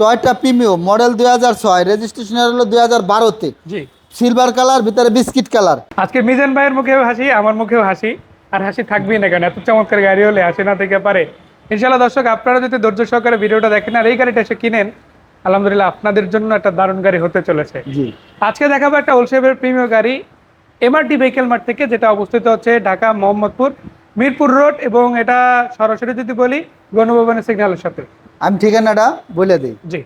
Toyota Premio model দুই হাজার ছয় রেজিস্ট্রেশন হলো দুই হাজার বারোতে। জি। সিলভার কালার ভিতরে বিস্কিট কালার আজকে মিজান ভাইয়ের মুখেও হাসি আমার মুখেও হাসি। আর হাসি থাকবেই না কেন এত চমৎকার গাড়ি হলে হাসি না থেকে পারে। ইনশাল্লাহ দর্শক আপনারা যদি ধৈর্য সহকারে ভিডিওটা দেখেন আর এই গাড়িটা এসে কিনেন আলহামদুলিল্লাহ আপনাদের জন্য একটা দারুণ গাড়ি হতে চলেছে। জি। আজকে দেখাবো একটা হোলসেলের প্রিমিয় গাড়ি এমআরটি ভেহিকেল মার্ট থেকে যেটা অবস্থিত হচ্ছে ঢাকা মোহাম্মদপুর মিরপুর রোড এবং এটা সরাসরি যদি বলি গণভবনের সিগন্যালের সাথে। আমি ঠিকানাটা বলে দিই। জি।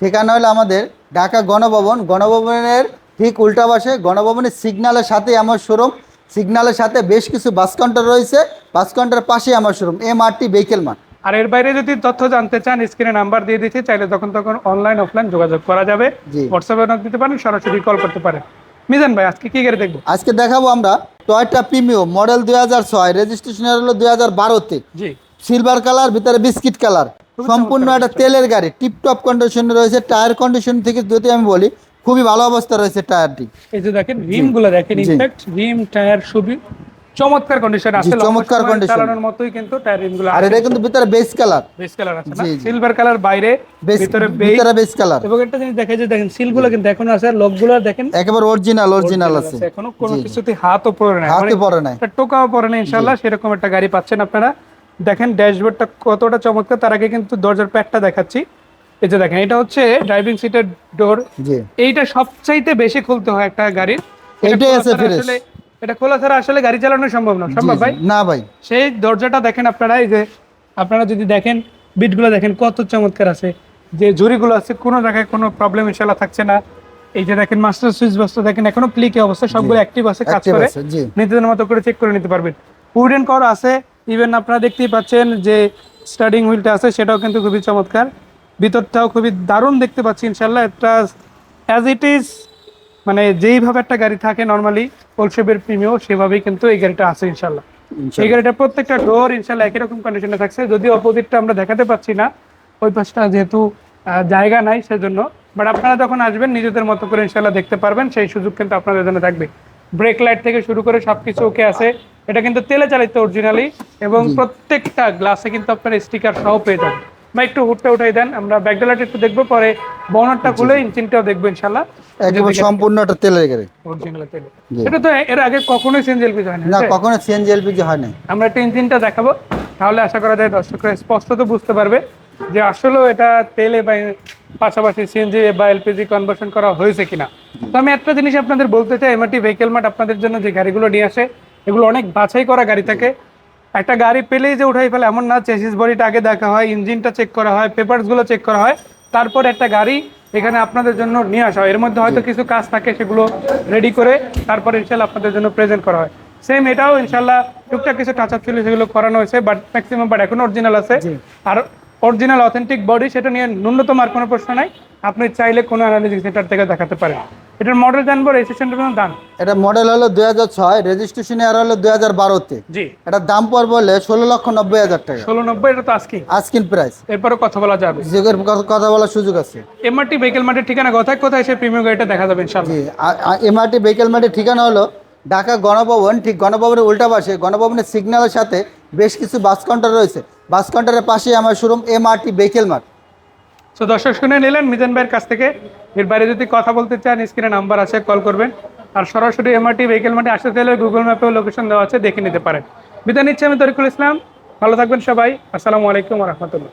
ঠিকানা হলো আমাদের ঢাকা গণভবন। গণভবনের ঠিক উল্টা পাশে গণভবনের সিগন্যালের সাথে আমার শোরুম। সিগনালের সাথে বেশ কিছু বাস কাউন্টার রয়েছে। বাস কাউন্টারের পাশে আমার showroom. M R T vehicle mart আর এর বাইরে যদি তথ্য জানতে চান স্ক্রিনে নাম্বার দিয়ে দিচ্ছি চাইলে তখন তখন অনলাইন অফলাইন যোগাযোগ করা যাবে। হোয়াটসঅ্যাপে নক দিতে পারেন সরাসরি কল করতে পারেন। মিজান ভাই আজকে কি গাড়ি দেখব? আজকে দেখাবো আমরা টয়টা প্রিমিও মডেল দুই হাজার ছয়। রেজিস্ট্রেশন হলো দুই হাজার বারোতে। জি। সিলভার কালার ভিতরে বিস্কিট কালার সম্পূর্ণ একটা তেলের গাড়ি টিপটপ কন্ডিশনে রয়েছে টায়ার কন্ডিশন থেকে যদি আমি বলি খুবই ভালো অবস্থা রয়েছে টায়ারটি এই যে দেখেন রিমগুলো দেখেন। ইনফ্যাক্ট রিম টায়ার সবই চমৎকার কন্ডিশন আছে চমৎকার কন্ডিশন চালানোর মতোই কিন্তু টায়ার রিমগুলো আর এটা কিন্তু ভিতরে বেস কালার বেস কালার আছে না। সিলভার কালার বাইরে ভিতরে বেস ভিতরে বেস কালার এবং একটা জিনিস দেখা যায় দেখেন সিলগুলো কিন্তু এখনও আছে লকগুলো দেখেন একেবারে অরিজিনাল অরিজিনাল আছে। এখনও কোনো কিছুতে হাতও পড়ে নাই। হাতে মানে পড়ে নাই। একটা টোকাও পড়ে না ইনশাল্লাহ সেরকম একটা গাড়ি পাচ্ছেন আপনারা। দেখেন ড্যাশবোর্ডটা কতটা চমৎকার তার আগে কিন্তু দরজার প্যাডটা দেখাচ্ছি। এই যে দেখেন এটা হচ্ছে ড্রাইভিং সিটের ডোর। জি। এইটা সবচাইতে বেশি খুলতে হয় একটা গাড়ির। এটা এটাই আছে আসলে এটা খোলা ছাড়া আসলে গাড়ি চালানো সম্ভব না। সম্ভব ভাই? না ভাই। সেই দরজাটা দেখেন আপনারা এই যে আপনারা যদি দেখেন বিটগুলো দেখেন কত চমৎকার আছে। যে ঝুড়িগুলো আছে কোনো জায়গায় কোনো প্রবলেম ইনশাল্লাহ থাকছে না। এই যে দেখেন মাস্টার সুইচ বস্তা দেখেন এখনও ক্লিকে অবস্থা সবগুলো অ্যাক্টিভ আছে কাজ করে। নিজেদের মতো করে চেক করে নিতে পারবেন। উডেন কর আছে ইভেন আপনারা দেখতেই পাচ্ছেন যে স্টার্টিং হুইলটা আছে সেটাও কিন্তু খুবই চমৎকার। ভিতরটাও খুবই দারুণ দেখতে পাচ্ছি ইনশাল্লাহ এটা অ্যাজ ইট ইজ মানে যেইভাবে একটা গাড়ি থাকে নর্মালি ওলশেপের প্রিমিও সেভাবেই কিন্তু এই গাড়িটা আছে ইনশাল্লাহ এই গাড়িটা প্রত্যেকটা ডোর ইনশাল্লাহ একই রকম কন্ডিশনে থাকছে। যদি অপোজিটটা আমরা দেখাতে পাচ্ছি না ওই পাশটা যেহেতু জায়গা নাই সেজন্য। বাট আপনারা যখন আসবেন নিজেদের মতো করে ইনশাল্লাহ দেখতে পারবেন সেই সুযোগ কিন্তু আপনাদের জন্য থাকবে। ব্রেক লাইট থেকে শুরু করে সবকিছু ওকে আছে। এটা কিন্তু তেলে চালিত অরিজিনালি এবং প্রত্যেকটা গ্লাসে কিন্তু আপনার স্টিকার সহ পেয়ে যাবেন। বা একটু হুটটা উঠাই দেন আমরা ব্যাকডালাইট একটু দেখব পরে বনারটা খুলে ইঞ্জিনটাও দেখব ইনশাল্লাহ একেবারে সম্পূর্ণ একটা তেলের গাড়ি অরিজিনাল তেলে। জি। এটা তো এর আগে কখনোই সিএনজি হয় না না? কখনো সিএনজি এলপিজি হয় নাই আমরা একটা ইঞ্জিনটা দেখাবো তাহলে আশা করা যায় দর্শকরা স্পষ্টত বুঝতে পারবে যে আসলেও এটা তেলে বা পাশাপাশি সিএনজি বা এলপিজি কনভার্সন করা হয়েছে কিনা। তো আমি একটা জিনিস আপনাদের বলতে চাই এমআরটি ভেহিকেল মার্ট আপনাদের জন্য যে গাড়িগুলো নিয়ে আসে এগুলো অনেক বাছাই করা গাড়ি থাকে একটা গাড়ি পেলেই যে উঠাই ফেলে এমন না চেসিস বডিটা আগে দেখা হয় ইঞ্জিনটা চেক করা হয় পেপারসগুলো চেক করা হয় তারপর একটা গাড়ি এখানে আপনাদের জন্য নিয়ে আসা হয়। এর মধ্যে হয়তো কিছু কাজ থাকে সেগুলো রেডি করে তারপর ইনশাল্লাহ আপনাদের জন্য প্রেজেন্ট করা হয়। সেম এটাও ইনশাল্লাহ টুকটাক কিছু টাচ আপ ছিল সেগুলো করানো হয়েছে বাট ম্যাক্সিমাম বাট এখন অরিজিনাল আছে। আর অরিজিনাল অথেন্টিক বডি সেটা নিয়ে ন্যূনতম আর কোনো প্রশ্ন নাই। আপনি চাইলে কোনো অ্যানালিসিস সেন্টার থেকে দেখাতে পারেন। এটার মডেল জানব রেজিস্ট্রেশনের জন্য দাম এটা মডেল হলো দুই হাজার ছয় রেজিস্ট্রেশন ইয়ার হলো দুই হাজার বারোতে। জি। এটার দাম পড়বে হলে ষোলো লক্ষ নব্বই হাজার টাকা। ষোলো নব্বই এটা তো আজকে আজকিন প্রাইস এরপরও কথা বলা যাবে। যোগের কথা বলার সুযোগ আছে। এমআরটি ভেহিকেল মার্টের ঠিকানা কোথায়? কোথায় সেই প্রিমিয়াম গাড়িটা দেখা যাবে ইনশাল্লাহ জি এমআরটি ভেহিকেল মার্টের ঠিকানা হলো ঢাকা গণভবন ঠিক গণভবনের উল্টা পাশে। গণভবনের সিগন্যালের সাথে বেশ কিছু বাস কাউন্টার রয়েছে। বাস কাউন্টারের পাশে আমার শোরুম এমআরটি ভেহিকেল মার্ট তো দর্শক, শুনে নিলেন মিজান ভাইয়ের কাছ থেকে। এর বাইরে যদি কথা বলতে চান, স্ক্রিনে নাম্বার আছে, কল করবেন। আর সরাসরি এমআরটি ভেহিকেল মাঠে আসতে চাইলে গুগল ম্যাপেও লোকেশন দেওয়া আছে, দেখে নিতে পারেন। বিদায় নিচ্ছি আমি তরিকুল ইসলাম। ভালো থাকবেন সবাই। আসসালামু আলাইকুম রহমতুল্লাহ।